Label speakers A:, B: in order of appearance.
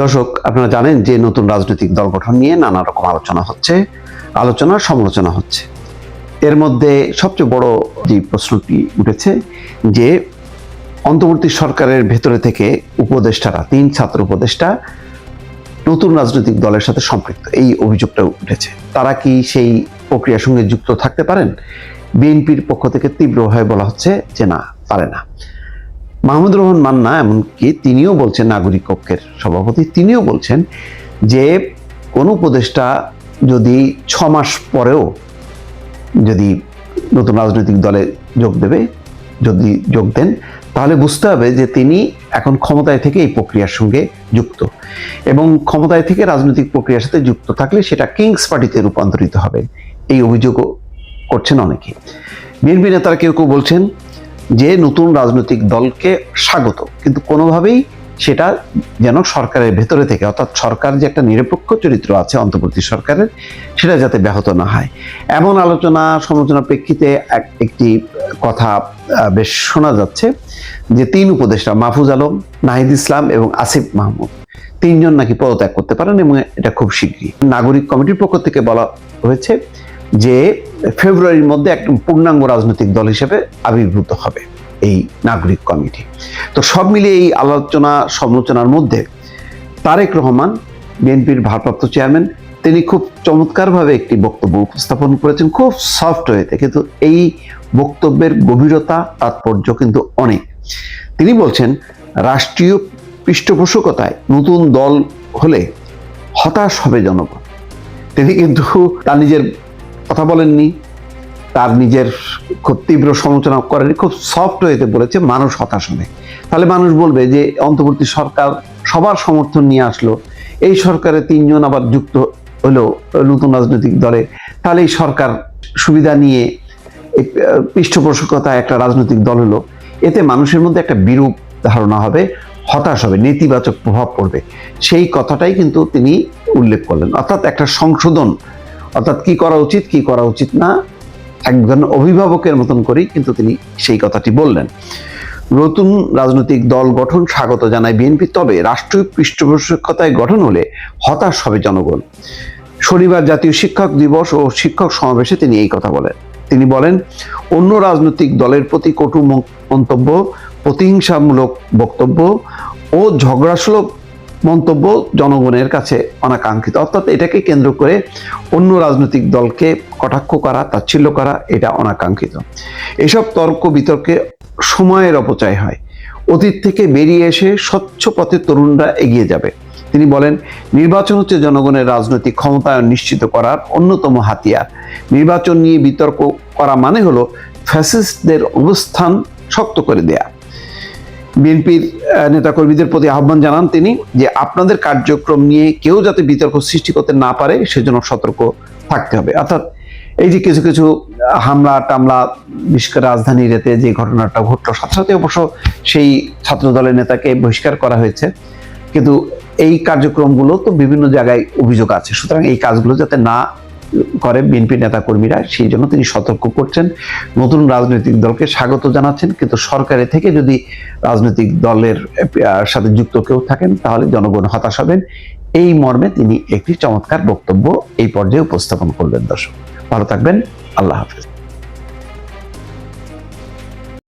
A: দর্শক, আপনারা জানেন যে নতুন রাজনৈতিক দল গঠন নিয়ে নানা রকম আলোচনা হচ্ছে, আলোচনা, সমালোচনা হচ্ছে। এর মধ্যে সবচেয়ে বড় যে প্রশ্নটি উঠেছে যে, অন্তর্বর্তী সরকারের ভেতরে থেকে উপদেষ্টারা, তিন ছাত্র উপদেষ্টা নতুন রাজনৈতিক দলের সাথে সম্পৃক্ত, এই অভিযোগটা উঠেছে। তারা কি সেই প্রক্রিয়ার সঙ্গে যুক্ত থাকতে পারেন? বিএনপির পক্ষ থেকে তীব্রভাবে বলা হচ্ছে যে না, পারে না। মাহমুদুর রহমান মান্না এমনকি তিনিও বলছেন, নাগরিক কক্ষের সভাপতি তিনিও বলছেন যে কোনো উপদেষ্টা যদি ছ মাস পরেও যদি নতুন রাজনৈতিক দলে যোগ দেবে, যদি যোগ দেন, তাহলে বুঝতে হবে যে তিনি এখন ক্ষমতায় থেকে এই প্রক্রিয়ার সঙ্গে যুক্ত। এবং ক্ষমতায় থেকে রাজনৈতিক প্রক্রিয়ার সাথে যুক্ত থাকলে সেটা কিংস পার্টিতে রূপান্তরিত হবে। এই অভিযোগও করছেন অনেকে। বিএনপি নেতারা কেউ কেউ বলছেন যে নতুন রাজনৈতিক দলকে স্বাগত। কিন্তু কোনোভাবেই সেটা যেন সরকারের ভেতরে থেকে, অর্থাৎ সরকার যে একটা নিরপেক্ষ চরিত্র আছে অন্তর্বর্তী সরকারের, সেটা যাতে ব্যাহত না হয়। এমন আলোচনা সমালোচনার প্রেক্ষিতে এক- একটি কথা বেশ শোনা যাচ্ছে যে তিন উপদেষ্টা, মাহফুজ আলম, নাহিদ ইসলাম এবং আসিফ মাহমুদ, তিনজন নাকি পদত্যাগ করতে পারেন এবং এটা খুব শীঘ্রই। নাগরিক কমিটির পক্ষ থেকে বলা হয়েছে যে ফেব্রুয়ারির মধ্যে একটা পূর্ণাঙ্গ রাজনৈতিক দল হিসেবে আবির্ভূত হবে এই নাগরিক কমিটি। তো সব মিলিয়ে এই আলোচনা, সমালোচনার মধ্যে তারেক রহমান, বিএনপির ভারপ্রাপ্ত চেয়ারম্যান, তিনি খুব চমৎকারভাবে একটি বক্তব্য উপস্থাপন করেছেন, খুব সফট হয়েতে কিন্তু এই বক্তব্যের গভীরতা, তাৎপর্য কিন্তু অনেক। তিনি বলছেন, রাষ্ট্রীয় পৃষ্ঠপোষকতায় নতুন দল হলে হতাশ হবে জনগণ। তিনি কিন্তু তার নিজের কথা বলেননি। তার নিজের খুব তীব্র সমালোচনা করেনি খুব সফট হয়েতে বলেছে, মানুষ হতাশ হবে। তাহলে মানুষ বলবে যে, অন্তর্বর্তী সরকার সবার সমর্থন নিয়ে আসলো, এই সরকারে তিনজন আবার যুক্ত হলো নতুন রাজনৈতিক দলে, তাহলে এই সরকার সুবিধা নিয়ে পৃষ্ঠপোষকতা একটা রাজনৈতিক দল হলো, এতে মানুষের মধ্যে একটা বিরূপ ধারণা হবে, হতাশ হবে, নেতিবাচক প্রভাব পড়বে। সেই কথাটাই কিন্তু তিনি উল্লেখ করলেন। অর্থাৎ একটা সংশোধন অর্থাৎ কি করা উচিত, কি করা উচিত না, একজন অভিভাবকের মতন করেই কিন্তু তিনি সেই কথাটি বললেন। নতুন রাজনৈতিক দল গঠন স্বাগত জানায় বিএনপি, তবে রাষ্ট্রীয় পৃষ্ঠপোষকতায় গঠন হলে হতাশ হবে জনগণ। শনিবার জাতীয় শিক্ষক দিবস ও শিক্ষক সমাবেশে তিনি এই কথা বলেন। তিনি বলেন, অন্য রাজনৈতিক দলের প্রতি কটু মন্তব্য, প্রতিহিংসামূলক বক্তব্য ও ঝগড়াসুলভ মন্তব্য জনগণের কাছে অনাকাঙ্ক্ষিত। অর্থাৎ এটাকে কেন্দ্র করে অন্য রাজনৈতিক দলকে কটাক্ষ করা, তাচ্ছিল্য করা, এটা অনাকাঙ্ক্ষিত। এসব তর্ক বিতর্কে সময়ের অপচয় হয়। অতীত থেকে বেরিয়ে এসে স্বচ্ছ পথে তরুণরা এগিয়ে যাবে। তিনি বলেন, নির্বাচন হচ্ছে জনগণের রাজনৈতিক ক্ষমতায়ন নিশ্চিত করার অন্যতম হাতিয়ার। নির্বাচন নিয়ে বিতর্ক করা মানে হলো ফ্যাসিস্টদের অবস্থান শক্ত করে দেয়া। বিএনপির নেতাকর্মীদের প্রতি আহ্বান জানান তিনি যে আপনাদের কার্যক্রম নিয়ে কেউ যাতে বিতর্ক সৃষ্টি করতে না পারে, সেজন্য সতর্ক থাকতে হবে। অর্থাৎ এই যে কিছু কিছু হামলা, টামলা, বিশেষ করে রাজধানীর এতে যে ঘটনাটা ঘটলো সাথে সাথে অবশ্য সেই ছাত্র দলের নেতাকে বহিষ্কার করা হয়েছে। কিন্তু এই কার্যক্রমগুলো তো বিভিন্ন জায়গায় অভিযোগ আছে। সুতরাং এই কাজগুলো যাতে না করে বিএনপি নেতা কর্মীরা সেই জন্য তিনি সতর্ক করছেন। নতুন রাজনৈতিক দলকে স্বাগত জানাচ্ছেন, কিন্তু সরকারে থেকে যদি রাজনৈতিক দলের সাথে যুক্ত কেউ থাকেন, তাহলে জনগণ হতাশ হবেন। এই মর্মে তিনি একটি চমৎকার বক্তব্য এই পর্যায়ে উপস্থাপন করলেন দর্শক। ভালো থাকবেন, আল্লাহ হাফেজ।